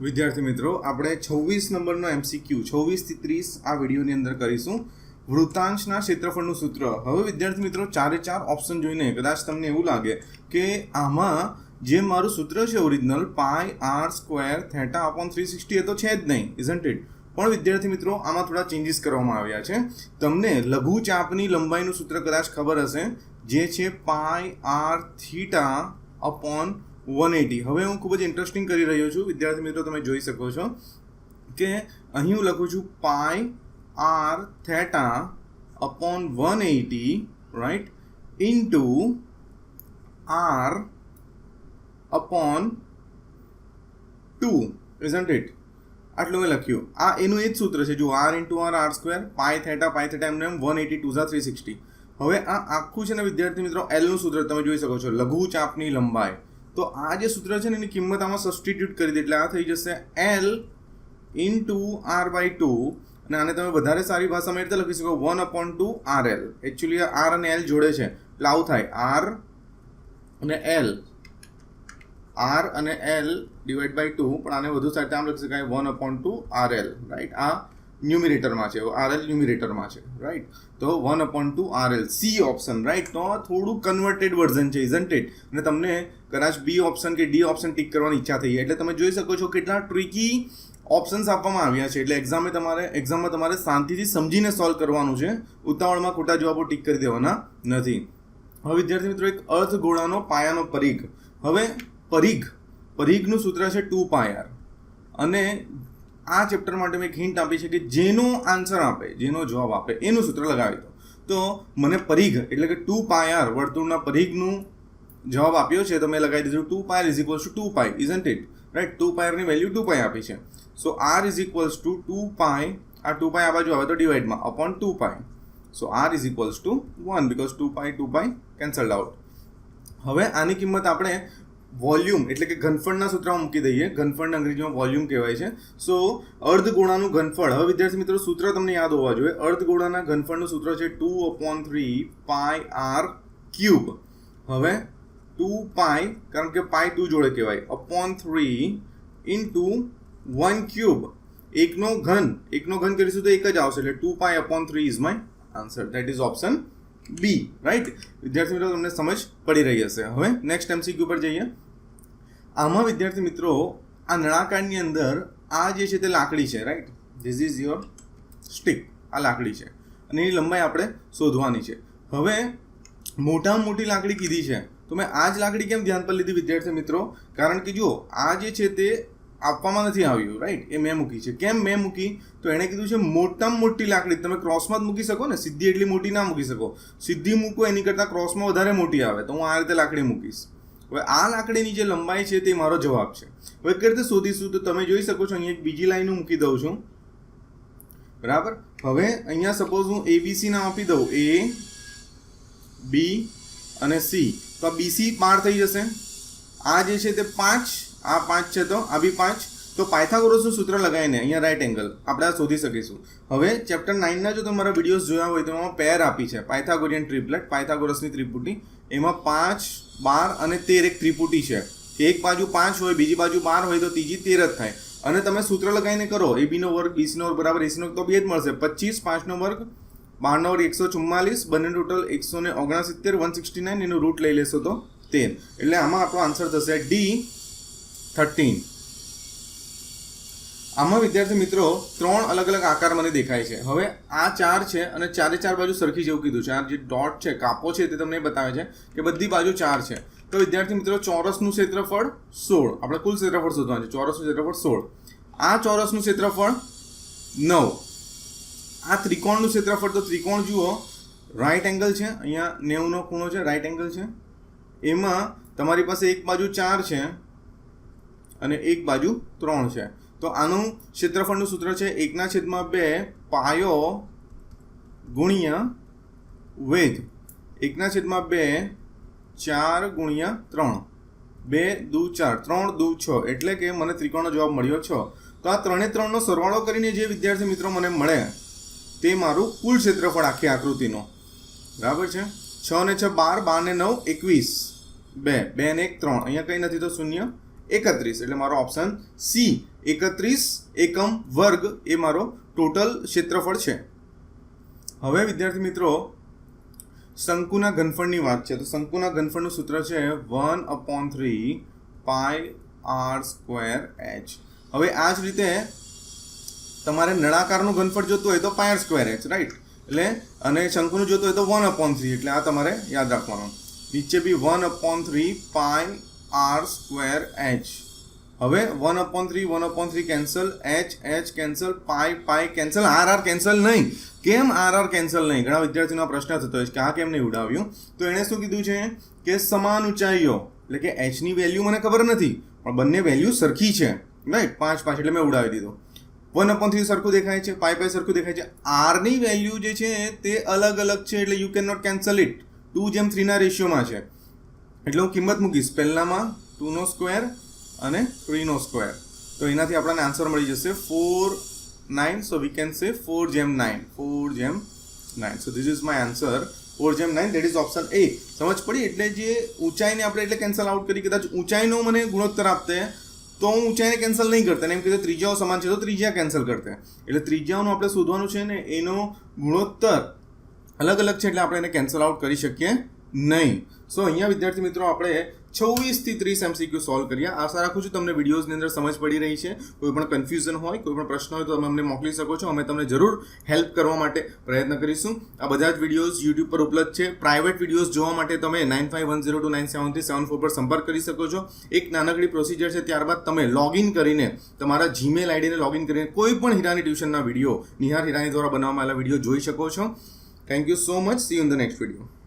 વિદ્યાર્થી મિત્રો, આપણે છવ્વીસ નંબરનો એમસીક્યુ છવ્વીસથી ત્રીસ આ વિડીયોની અંદર કરીશું. વૃતાંશના ક્ષેત્રફળનું સૂત્ર. હવે વિદ્યાર્થી મિત્રો, ચારે ચાર ઓપ્શન જોઈને કદાચ તમને એવું લાગે કે આમાં જે મારું સૂત્ર છે original pi R square theta upon three sixty એ તો છે જ નહીં ઇઝન્ટ ઇટ પણ વિદ્યાર્થી મિત્રો, આમાં થોડા ચેન્જીસ કરવામાં આવ્યા છે. તમને લઘુ ચાપની લંબાઈનું સૂત્ર કદાચ ખબર હશે, જે છે pi R theta upon one eighty. હવે હું ખૂબ જ ઇન્ટરેસ્ટિંગ કરી રહ્યો છું. વિદ્યાર્થી મિત્રો, તમે જોઈ શકો છો કે અહીં હું લખું છું pi R theta upon one eighty right into R upon two isn't it આટલું મેં લખ્યું. આ એનું એ જ સૂત્ર છે. જો R into R R square pi theta pi theta એમને વન એટી ટુ ઝા થ્રી સિક્સટી હવે આ આખું છે ને વિદ્યાર્થી મિત્રો એલનું સૂત્ર તમે જોઈ શકો છો. લઘુ ચાપની લંબાઈ. તો આ જે સૂત્ર છે ને, એની કિંમત આમાં સબસ્ટિટ્યુટ કરી દે, એટલે આ થઈ જશે L into R by two અને આને તમે વધારે સારી ભાષામાં એ રીતે લખી શકો one upon two R L actually R અને એલ જોડે છે. એટલે આવું થાય. આર અને એલ આર અને એલ ડિવાઈડ બાય ટુ પણ આને વધુ સારી આમ લખી શકાય. One upon two R L right આ ન્યુમિરેટરમાં છે આર એલ ન્યુમિરેટરમાં છે રાઈટ તો one upon two R L C option right તો થોડું કન્વર્ટેડ વર્ઝન છે ઇઝન્ટ ઇટ અને તમને કદાચ બી ઓપ્શન કે ડી ઓપ્શન ટીક કરવાની ઈચ્છા થઈ એટલે તમે જોઈ શકો છો કેટલા ટ્રિકી ઓપ્શન્સ આપવામાં આવ્યા છે. એટલે એક્ઝામે તમારે એક્ઝામમાં તમારે શાંતિથી સમજીને સોલ્વ કરવાનું છે. ઉતાવળમાં ખોટા જવાબો ટીક કરી દેવાના નથી. હવે વિદ્યાર્થી મિત્રો, એક અર્ધગોળાનો પાયાનો પરીઘ. હવે પરીઘ. પરીઘનું સૂત્ર છે ટુ પાયાર. અને આ ચેપ્ટર માટે મેં એક હિન્ટ આપી છે કે જેનો આન્સર આપે, જેનો જવાબ આપે, એનું સૂત્ર લગાવી દો. તો મને પરિઘ, એટલે કે ટુ પાયર વર્તુળના પરિઘનું જવાબ આપ્યો છે, તો મેં લગાવી દીધું two pi r is equals to two pi isn't it right two પાયરની value two pi આપી છે. So r is equals to two pi આ ટુ પાય આ બાજુ આવે તો ડિવાઈડમાં upon two pi so r is equals to one because two pi two pi cancelled out હવે આની કિંમત આપણે વોલ્યુમ, એટલે કે ઘનફળના સૂત્રમાં મૂકી દઈએ. ઘનફળને અંગ્રેજીમાં વોલ્યુમ કહેવાય છે. સો અર્ધગોળાનું ઘનફળ. હવે વિદ્યાર્થી મિત્રો, સૂત્ર તમને યાદ હોવા જોઈએ. અર્ધગોળાના ઘનફળનું સૂત્ર છે two upon three pi R cube હવે ટુ પાય કારણ કે પાય ટુ જોડે કહેવાય. Upon three into one cube એકનો ઘન. એકનો ઘન કરીશું તો એક જ આવશે. એટલે two pi upon three is my answer that is option B right વિદ્યાર્થી મિત્રો, તમને સમજ પડી રહી હશે. હવે નેક્સ્ટ એમસીક્યુ પર જઈએ. આમાં વિદ્યાર્થી મિત્રો, આ નળાકારની અંદર આ જે છે તે લાકડી છે right this is your stick આ લાકડી છે. અને એની લંબાઈ આપણે શોધવાની છે. હવે મોટામાં મોટી લાકડી કીધી છે. તો મેં આ જ લાકડી કેમ ધ્યાન પર લીધી વિદ્યાર્થી મિત્રો? કારણ કે જુઓ, આ જે છે તે આપવામાં નથી આવ્યું રાઈટ એ મેં મૂકી છે. કેમ મેં મૂકી? તો એણે કીધું છે, મોટામાં મોટી લાકડી. તમે ક્રોસમાં જ મૂકી શકો ને? સીધી એટલી મોટી ના મૂકી શકો. સીધી મૂકો, એની કરતાં ક્રોસમાં વધારે મોટી આવે. તો હું આ રીતે લાકડી મૂકીશ. હવે આ લાકડીની જે લંબાઈ છે તે મારો જવાબ છે. હવે કઈ રીતે શોધીશું તો તમે જોઈ શકો છો, અહીંયા એક બીજી લાઈન મૂકી દઉં છું. બરાબર? હવે અહીંયા સપોઝ હું એબીસી નામ આપી દઉં. એ બી અને સી તો આ બીસી પાર થઈ જશે. આ જે છે તે પાંચ આ પાંચ છે તો, આ બી પાંચ. તો પાયથાગોરસનું સૂત્ર લગાવીને અહીંયા રાઈટ એંગલ આપણે આ શોધી શકીશું. હવે ચેપ્ટર નાઇનના જો તમારા વિડીયોઝ જોયા હોય તો એમાં પેર આપી છે. પાયથાગોરિયન ટ્રિપલેટ પાયથાગોરસની ત્રિપુટી. એમાં પાંચ, બાર અને તેર એક ત્રિપુટી છે. એક બાજુ પાંચ હોય, બીજી બાજુ બાર હોય તો ત્રીજી તેર જ થાય. અને તમે સૂત્ર લગાવીને કરો, એ બીનો વર્ગ બીસીનો વર્ગ બરાબર એસીનો તો બે જ મળશે. પચીસ પાંચનો વર્ગ બારનો વર્ગ એકસો ચુમ્માલીસ, બંને ટોટલ એકસો ને ઓગણસિત્તેર વન સિક્સટી નાઇન એનું રૂટ લઈ લેશો તો તેર. એટલે આમાં આપણો આન્સર થશે ડી થર્ટીન આમાં વિદ્યાર્થી મિત્રો ત્રણ અલગ અલગ આકાર મને દેખાય છે. હવે આ ચાર છે અને ચારે ચાર બાજુ સરખી જેવું કીધું છે. આ જે ડોટ છે, કાપો છે તે તમને બતાવે છે કે બધી બાજુ ચાર છે. તો વિદ્યાર્થી મિત્રો ચોરસનું ક્ષેત્રફળ સોળ. આપણે કુલ ક્ષેત્રફળ શોધવાનું છે. ચોરસનું ક્ષેત્રફળ સોળ. આ ચોરસનું ક્ષેત્રફળ નવ. આ ત્રિકોણનું ક્ષેત્રફળ તો ત્રિકોણ જુઓ. રાઈટ એંગલ છે. અહીંયા નેવુંનો ખૂણો છે. રાઈટ એંગલ છે. એમાં તમારી પાસે એક બાજુ ચાર છે. અને એક બાજુ ત્રણ છે. તો આનું ક્ષેત્રફળનું સૂત્ર છે એકના છેદમાં બે પાયો ગુણ્યા વેધ એકના છેદમાં બે ચાર ગુણ્યા ત્રણ. બે દુ ચાર. ત્રણ દુ છ. એટલે કે મને ત્રિકોણનો જવાબ મળ્યો છ. તો આ ત્રણે ત્રણનો સરવાળો કરીને જે વિદ્યાર્થી મિત્રો મને મળે તે મારું કુલ ક્ષેત્રફળ આખી આકૃતિનો. બરાબર છે? છ ને છ બાર બાર ને નવ, એકવીસ. બે. બે ને એક, ત્રણ. અહીંયા કંઈ નથી તો શૂન્ય. એકત્રીસ. એટલે મારો ઓપ્શન સી એકત્રીસ એકમ વર્ગ એ મારો ટોટલ ક્ષેત્રફળ છે. હવે વિદ્યાર્થી મિત્રો, શંકુના ઘનફળની વાત છે. તો શંકુના ઘનફળનું સૂત્ર છે one upon three pi R square H હવે આ જ રીતે તમારે નળાકારનું ઘનફળ જોતું હોય તો પાયર સ્ક્વેર એચ રાઈટ એટલે અને શંકુનું જોતું હોય તો વન અપોન થ્રી એટલે આ તમારે યાદ રાખવાનું. નીચે બી one upon three pi R square H હવે one upon three one upon three cancel H H cancel pi pi cancel R R cancel નહીં. કેમ આર આર કેન્સલ નહીં? ઘણા વિદ્યાર્થીઓનો પ્રશ્ન થતો હોય કે આ કેમ નહીં ઉડાવ્યું? તો એણે શું કીધું છે? કે સમાન ઊંચાઈઓ, એટલે કે એચની વેલ્યુ મને ખબર નથી, પણ બંને વેલ્યુ સરખી છે. રાઈટ પાંચ પાંચ, એટલે મેં ઉડાવી દીધું. વન અપોન થ્રી સરખું દેખાય છે પાય પાય સરખું દેખાય છે. આરની વેલ્યુ જે છે તે અલગ અલગ છે, એટલે you can not cancel it two જેમ થ્રીના રેશિયોમાં છે. એટલે હું કિંમત મૂકીશ. પહેલાંમાં ટુનો સ્ક્વેર અને થ્રીનો સ્ક્વેર તો એનાથી આપણને આન્સર મળી જશે four nine so we can say four જેમ નાઇન ફોર જેમ nine so this is my answer four જેમ nine that is option A સમજ પડી? એટલે જે ઊંચાઈને આપણે એટલે કેન્સલ આઉટ કરી, કદાચ ઊંચાઈનો મને ગુણોત્તર આપતે, તો હું ઊંચાઈને કેન્સલ નહીં કરતા. એમ કીધું ત્રીજાઓ સમાન છે, તો ત્રીજા કેન્સલ કરતે. એટલે ત્રીજાઓનું આપણે શોધવાનું છે ને, એનો ગુણોત્તર અલગ અલગ છે, એટલે આપણે એને કેન્સલ આઉટ કરી શકીએ નહીં. સો અહીંયા વિદ્યાર્થી મિત્રો આપણે છવ્વીસથી ત્રીસ એમસીક્યુ સોલ્વ કર્યા આશા રાખું છું તમને વિડીયોઝની અંદર સમજ પડી રહી છે. કોઈ પણ કન્ફ્યુઝન હોય, કોઈ પણ પ્રશ્ન હોય, તો તમે અમને મોકલી શકો છો. અમે તમને જરૂર હેલ્પ કરવા માટે પ્રયત્ન કરીશું. આ બધા જ વિડીયોઝ યુટ્યુબ પર ઉપલબ્ધ છે. પ્રાઇવેટ વિડીયોઝ જોવા માટે તમે nine five one zero two nine seven three seven four પર સંપર્ક કરી શકો છો. એક નાનકડી પ્રોસિજર છે. ત્યારબાદ તમે લોગિન કરીને તમારા જીમેલ આઈડીને લોગિન કરીને કોઈ પણ હીરાની ટ્યુશનના વીડિયો નિહાર હિરાની દ્વારા બનાવવામાં આવેલા વીડિયો જોઈ શકો છો. Thank you so much see in the next video